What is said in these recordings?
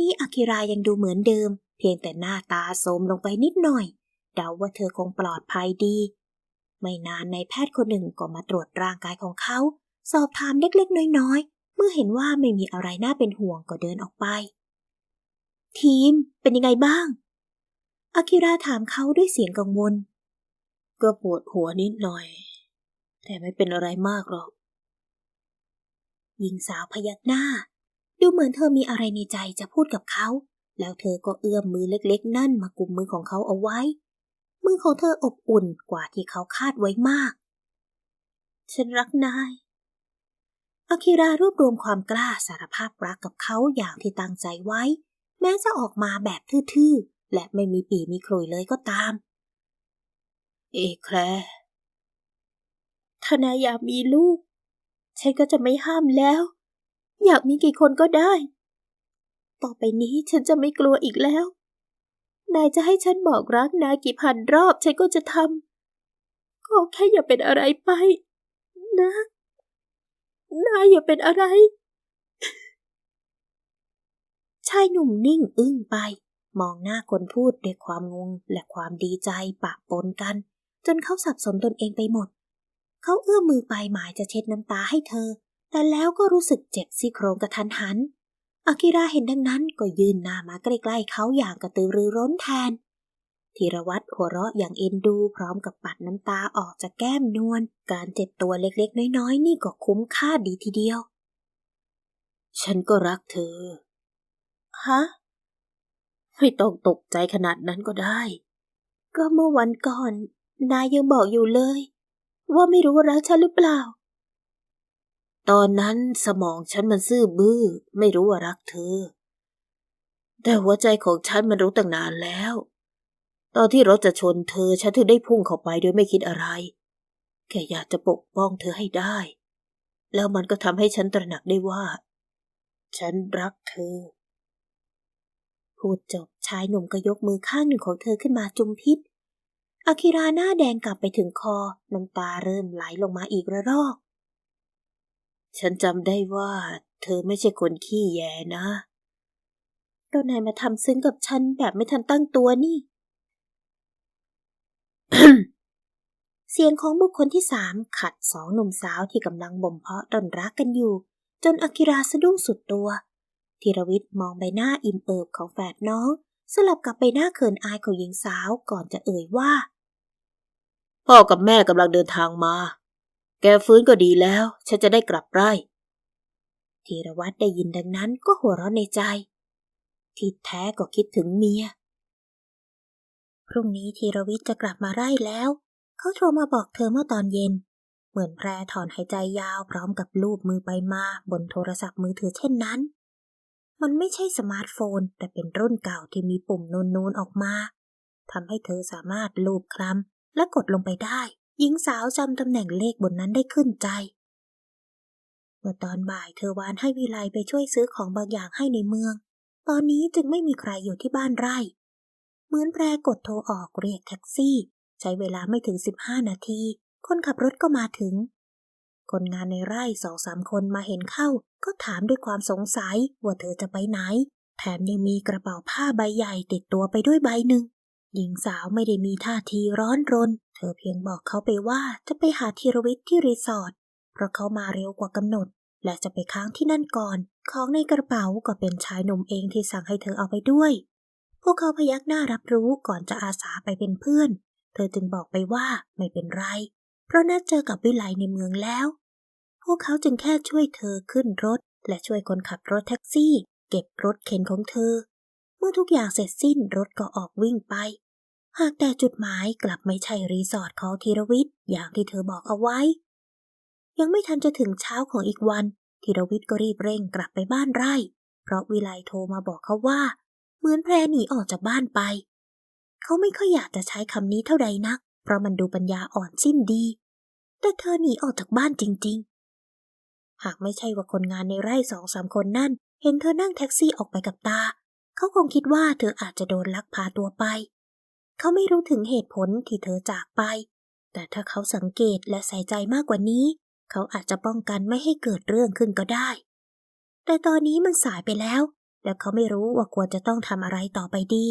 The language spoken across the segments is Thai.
นี้อากิรายังดูเหมือนเดิม เพียงแต่หน้าตาโทมลงไปนิดหน่อย เดาว่าเธอคงปลอดภัยดี ไม่นานในายแพทย์คนหนึ่งก็มาตรวจร่างกายของเขา สอบถามเล็กๆ น้อยๆ เมื่อเห็นว่าไม่มีอะไรน่าเป็นห่วงก็เดินออกไป ทีมเป็นยังไงบ้าง อากิราถามเขาด้วยเสียงกังวล ก็ปวดหัวนิดหน่อย แต่ไม่เป็นอะไรมากหรอกหญิงสาวพยักหน้า ดูเหมือนเธอมีอะไรในใจจะพูดกับเขา แล้วเธอก็เอื้อมมือเล็กๆ นั่นมากุมมือของเขาเอาไว้ มือของเธออบอุ่นกว่าที่เขาคาดไว้มาก ฉันรักนายอาคิรารวบรวมความกล้าสารภาพรักกับเขาอย่างที่ตั้งใจไว้ แม้จะออกมาแบบทื่อๆ และไม่มีปีมีครุยเลยก็ตาม เอแครถ้านายอยากมีลูก ฉันก็จะไม่ห้ามแล้ว อยากมีกี่คนก็ได้ ต่อไปนี้ฉันจะไม่กลัวอีกแล้ว นายจะให้ฉันบอกรักนายกี่พันรอบฉันก็จะทำขอแค่อย่าเป็นอะไรไป นะ นายอย่าเป็นอะไร ชายหนุ่มนิ่งอึ้งไป มองหน้าคนพูดด้วยความงงและความดีใจปะปนกัน จนเขาสับสนตนเองไปหมด เขาเอื้อมมือไปหมายจะเช็ดน้ำตาให้เธอ แต่แล้วก็รู้สึกเจ็บซี่โครงกระทันหัน อากิราเห็นดังนั้นก็ยืนหน้ามาใกล้ๆเขาอย่างกระตือรือร้นแทน ธีรวัตรหัวเราะอย่างเอ็นดูพร้อมกับปัดน้ำตาออกจากแก้มนวล การเจ็บตัวเล็กๆ น้อยๆ นี่ก็คุ้มค่าดีทีเดียว ฉันก็รักเธอ ฮะ ไม่ต้องตกใจขนาดนั้นก็ได้ ก็เมื่อวันก่อน นายยังบอกอยู่เลย ว่าไม่รู้รักฉันหรือเปล่า ตอนนั้นสมองฉันมันซื่อบื้อ ไม่รู้ว่ารักเธอ แต่หัวใจของฉันมันรู้ตั้งนานแล้ว ตอนที่รถจะชนเธอฉันถึงได้พุ่งเข้าไปโดยไม่คิดอะไร แค่อยากจะปกป้องเธอให้ได้ แล้วมันก็ทำให้ฉันตระหนักได้ว่า ฉันรักเธอ พูดจบชายหนุ่มก็ยกมือข้างหนึ่งของเธอขึ้นมาจุมพิษอาคิราหน้าแดงกลับไปถึงคอ น้ำตาเริ่มไหลลงมาอีกระรอก ฉันจำได้ว่า เธอไม่ใช่คนขี้แยนะ ก็นายมาทำซึ้งกับฉันแบบไม่ทันตั้งตัวนี่ เสียงของบุคคลที่สามขัดสองหนุ่มสาวที่กำลังบ่มเพาะต้นรักกันอยู่ จนอากิราสะดุ้งสุดตัวธีรวิทย์มองใบหน้าอิ่มเอิบของแฝดน้อง สลับกับใบหน้าเขินอายของหญิงสาวก่อนจะเอ่ยว่า พ่อกับแม่กำลังเดินทางมา แกฟื้นก็ดีแล้ว ฉันจะได้กลับไร่ธีรวัตรได้ยินดังนั้นก็หัวเราะในใจ ที่แท้ก็คิดถึงเมีย พรุ่งนี้ธีรวิทย์จะกลับมาไร่แล้ว เขาโทรมาบอกเธอเมื่อตอนเย็น เหมือนแพรถอนหายใจยาวพร้อมกับลูบมือไปมาบนโทรศัพท์มือถือเช่นนั้น มันไม่ใช่สมาร์ทโฟน แต่เป็นรุ่นเก่าที่มีปุ่มนูนๆออกมาทำให้เธอสามารถลูบคลำและกดลงไปได้ หญิงสาวจำตำแหน่งเลขบนนั้นได้ขึ้นใจ เมื่อตอนบ่ายเธอวานให้วิไลไปช่วยซื้อของบางอย่างให้ในเมือง ตอนนี้จึงไม่มีใครอยู่ที่บ้านไร่ เหมือนแปรกดโทรออกเรียกแท็กซี่ ใช้เวลาไม่ถึง 15 นาที คนขับรถก็มาถึง คนงานในไร่สองสามคนมาเห็นเข้า ก็ถามด้วยความสงสัยว่าเธอจะไปไหน แถมยังมีกระเป๋าผ้าใบใหญ่ติดตัวไปด้วยใบหนึ่งหญิงสาวไม่ได้มีท่าทีร้อนรน เธอเพียงบอกเขาไปว่าจะไปหาธีรวิทย์ที่รีสอร์ท เพราะเขามาเร็วกว่ากำหนด และจะไปค้างที่นั่นก่อน ของในกระเป๋าก็เป็นชายหนุ่มเองที่สั่งให้เธอเอาไปด้วย พวกเขาพยักหน้ารับรู้ก่อนจะอาสาไปเป็นเพื่อน เธอจึงบอกไปว่าไม่เป็นไร เพราะนัดเจอกับวิไลในเมืองแล้ว พวกเขาจึงแค่ช่วยเธอขึ้นรถ และช่วยคนขับรถแท็กซี่ เก็บรถเข็นของเธอ เมื่อทุกอย่างเสร็จสิ้นรถก็ออกวิ่งไป หากแต่จุดหมายกลับไม่ใช่รีสอร์ทของธีรวิทย์อย่างที่เธอบอกเอาไว้ ยังไม่ทันจะถึงเช้าของอีกวันธีรวิทย์ก็รีบเร่งกลับไปบ้านไร่ เพราะวิไลโทรมาบอกเขาว่า เหมือนแพรหนีออกจากบ้านไป เขาไม่ค่อยอยากจะใช้คำนี้เท่าใดนัก เพราะมันดูปัญญาอ่อนสิ้นดี แต่เธอหนีออกจากบ้านจริง ๆ หากไม่ใช่ว่าคนงานในไร่สองสามคนนั่น เห็นเธอนั่งแท็กซี่ออกไปกับตา เขาคงคิดว่าเธออาจจะโดนลักพาตัวไป เขาไม่รู้ถึงเหตุผลที่เธอจากไป แต่ถ้าเขาสังเกตและใส่ใจมากกว่านี้ เขาอาจจะป้องกันไม่ให้เกิดเรื่องขึ้นก็ได้ แต่ตอนนี้มันสายไปแล้ว แล้วเขาไม่รู้ว่าควรจะต้องทำอะไรต่อไปดี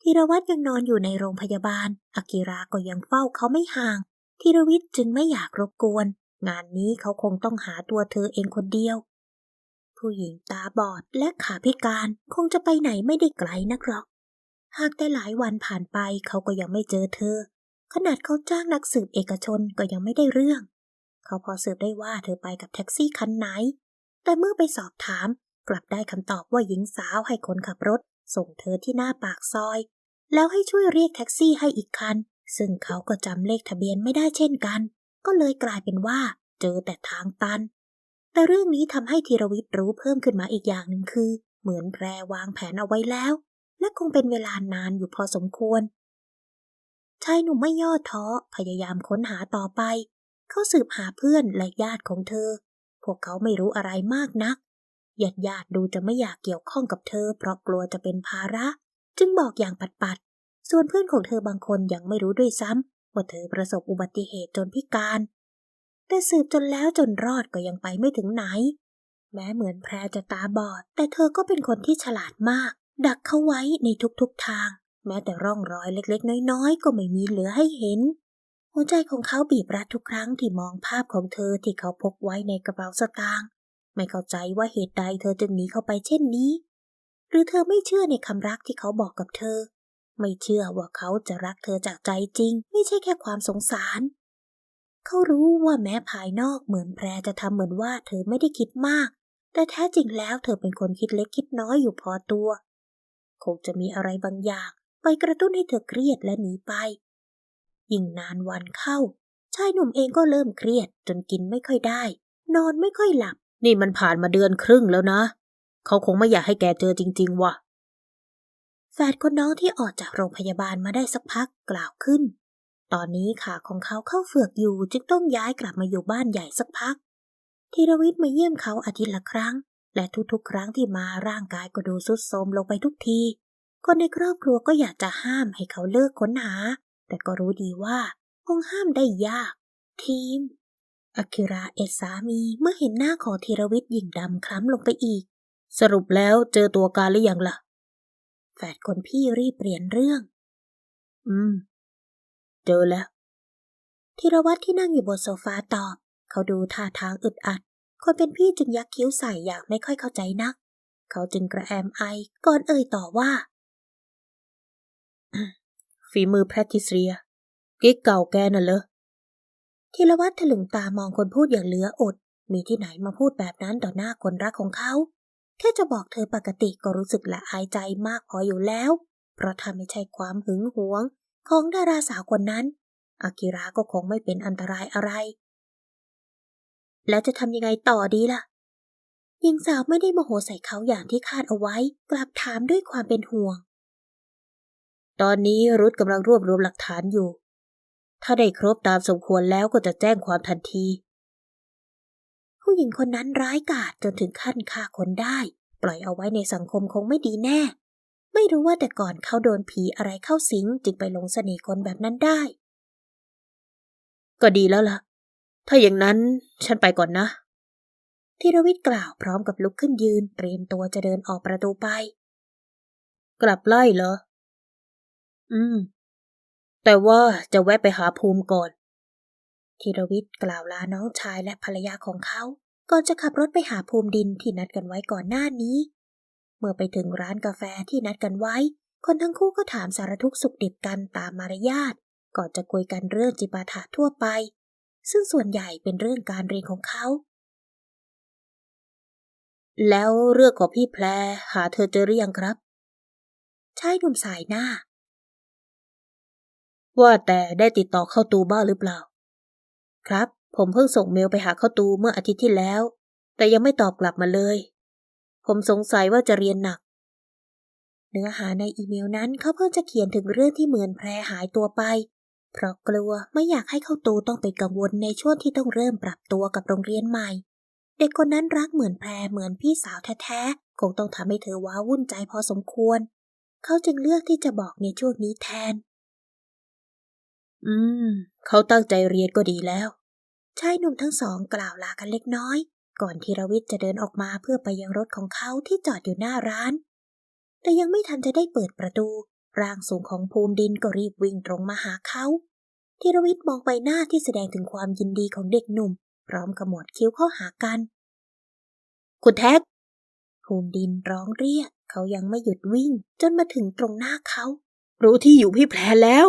ธีรวัตรยังนอนอยู่ในโรงพยาบาล อากิระก็ยังเฝ้าเขาไม่ห่างธีรวิทย์จึงไม่อยากรบกวน งานนี้เขาคงต้องหาตัวเธอเองคนเดียว ผู้หญิงตาบอดและขาพิการคงจะไปไหนไม่ได้ไกลนักหรอก หากแต่หลายวันผ่านไปเขาก็ยังไม่เจอเธอ ขนาดเขาจ้างนักสืบเอกชนก็ยังไม่ได้เรื่อง เขาพอสืบได้ว่าเธอไปกับแท็กซี่คันไหน แต่เมื่อไปสอบถามกลับได้คำตอบว่าหญิงสาวให้คนขับรถ ส่งเธอที่หน้าปากซอย แล้วให้ช่วยเรียกแท็กซี่ให้อีกคัน ซึ่งเขาก็จำเลขทะเบียนไม่ได้เช่นกัน ก็เลยกลายเป็นว่า เจอแต่ทางตัน แต่เรื่องนี้ทำให้ธีรวิทย์รู้เพิ่มขึ้นมาอีกอย่างหนึ่งคือ เหมือนแพรวางแผนเอาไว้แล้ว และคงเป็นเวลานานอยู่พอสมควรชายหนุ่มไม่ย่อท้อพยายามค้นหาต่อไป เขาสืบหาเพื่อนและญาติของเธอ พวกเขาไม่รู้อะไรมากนักญาติญาติดูจะไม่อยากเกี่ยวข้องกับเธอ เพราะกลัวจะเป็นภาระ จึงบอกอย่างปัดปัดๆส่วนเพื่อนของเธอบางคนยังไม่รู้ด้วยซ้ำว่าเธอประสบอุบัติเหตุจนพิการ แต่สืบจนแล้วจนรอดก็ยังไปไม่ถึงไหน แม้เหมือนแพรจะตาบอด แต่เธอก็เป็นคนที่ฉลาดมาก ดักเขาไว้ในทุกๆทาง แม้แต่ร่องรอยเล็กๆ น้อยๆ ก็ไม่มีเหลือให้เห็น หัวใจของเขาบีบรัดทุกครั้งที่มองภาพของเธอที่เขาพกไว้ในกระเป๋าสตางค์ไม่เข้าใจว่าเหตุใดเธอจึงหนีเข้าไปเช่นนี้ หรือเธอไม่เชื่อในคำรักที่เขาบอกกับเธอ ไม่เชื่อว่าเขาจะรักเธอจากใจจริง ไม่ใช่แค่ความสงสาร เขารู้ว่าแม้ภายนอกเหมือนแพรจะทำเหมือนว่าเธอไม่ได้คิดมาก แต่แท้จริงแล้วเธอเป็นคนคิดเล็กคิดน้อยอยู่พอตัว คงจะมีอะไรบางอย่าง ไปกระตุ้นให้เธอเครียดและหนีไป ยิ่งนานวันเข้า ชายหนุ่มเองก็เริ่มเครียดจนกินไม่ค่อยได้ นอนไม่ค่อยหลับ นี่มันผ่านมาเดือนครึ่งแล้วนะ เขาคงไม่อยากให้แกเจอจริง ๆ ว่ะแฟนคนน้องที่ออกจากโรงพยาบาลมาได้สักพักกล่าวขึ้น ตอนนี้ขาของเขาเข้าเฟือกอยู่จึงต้องย้ายกลับมาอยู่บ้านใหญ่สักพักธีรวิทย์มาเยี่ยมเขาอาทิตย์ละครั้ง และทุกๆ ครั้งที่มาร่างกายก็ดูทรุดโทรมลงไปทุกที คนในครอบครัวก็อยากจะห้ามให้เขาเลิกค้นหา แต่ก็รู้ดีว่าคงห้ามได้ยาก ทีมอากิระเอสามีเมื่อเห็นหน้าของธีรวิทย์ยิ่งดำคล้ำลงไปอีก สรุปแล้วเจอตัวการหรือยังล่ะ แฝดคนพี่รีบเปลี่ยนเรื่อง อืม เจอแล้วธีรวัตรที่นั่งอยู่บนโซฟาตอบ เขาดูท่าทางอึดอัด คนเป็นพี่จึงยักคิ้วใส่อย่างไม่ค่อยเข้าใจนัก เขาจึงกระแอมไอก่อนเอ่ยต่อว่า ฝีมือแพทริเซียกิ๊กเก่าแกน่ะเหรอธีรวัตรถลึงตามองคนพูดอย่างเหลืออด มีที่ไหนมาพูดแบบนั้นต่อหน้าคนรักของเขา แค่จะบอกเธอปกติก็รู้สึกละอายใจมากพออยู่แล้ว เพราะถ้าไม่ใช่ความหึงหวง ของดาราสาวคนนั้น อากิระก็คงไม่เป็นอันตรายอะไร แล้วจะทำยังไงต่อดีล่ะหญิงสาวไม่ได้โมโหใส่เขาอย่างที่คาดเอาไว้ กลับถามด้วยความเป็นห่วง ตอนนี้รุธกำลังรวบรวมหลักฐานอยู่ ถ้าได้ครบตามสมควรแล้วก็จะแจ้งความทันที ผู้หญิงคนนั้นร้ายกาจจนถึงขั้นฆ่าคนได้ ปล่อยเอาไว้ในสังคมคงไม่ดีแน่ ไม่รู้ว่าแต่ก่อนเขาโดนผีอะไรเข้าสิงจึงไปหลงเสน่ห์คนแบบนั้นได้ ก็ดีแล้วล่ะ ถ้าอย่างนั้นฉันไปก่อนนะธีรวิทย์กล่าวพร้อมกับลุกขึ้นยืนเตรียมตัวจะเดินออกประตูไป กลับไล่เหรอ อืม แต่ว่าจะแวะไปหาภูมิก่อนธีรวิทย์กล่าวลาน้องชายและภรรยาของเขา ก่อนจะขับรถไปหาภูมิดินที่นัดกันไว้ก่อนหน้านี้ เมื่อไปถึงร้านกาแฟที่นัดกันไว้ คนทั้งคู่ก็ถามสารทุกข์สุขดิบกันตามมารยาท ก่อนจะคุยกันเรื่องจิปาถะทั่วไป ซึ่งส่วนใหญ่เป็นเรื่องการเรียนของเขา แล้วเรื่องของพี่แพรหาเธอเจอหรือยังครับชายหนุ่มสายหน้า ว่าแต่ได้ติดต่อเข้าตูบ้างหรือเปล่า ครับ ผมเพิ่งส่งเมลไปหาเข้าตูเมื่ออาทิตย์ที่แล้ว แต่ยังไม่ตอบกลับมาเลย ผมสงสัยว่าจะเรียนหนักเนื้อหาในอีเมลนั้นเขาเพิ่งจะเขียนถึงเรื่องที่เหมือนแพรหายตัวไป เพราะกลัวไม่อยากให้เข้าตูต้องเป็นกังวลในช่วงที่ต้องเริ่มปรับตัวกับโรงเรียนใหม่ เด็กคนนั้นรักเหมือนแพรเหมือนพี่สาวแท้ๆ คงต้องทำให้เธอว้าวุ่นใจพอสมควร เขาจึงเลือกที่จะบอกในช่วงนี้แทน อืม เขาตั้งใจเรียนก็ดีแล้วชายหนุ่มทั้งสองกล่าวลากันเล็กน้อย ก่อนที่รวิทย์จะเดินออกมาเพื่อไปยังรถของเขาที่จอดอยู่หน้าร้าน แต่ยังไม่ทันจะได้เปิดประตู ร่างสูงของภูมิดินก็รีบวิ่งตรงมาหาเขาธีรวิทย์มองใบหน้าที่แสดงถึงความยินดีของเด็กหนุ่ม พร้อมขมวดคิ้วเข้าหากัน คุณแท็ก ภูมิดินร้องเรียก เขายังไม่หยุดวิ่ง จนมาถึงตรงหน้าเขา รู้ที่อยู่พี่แพรแล้ว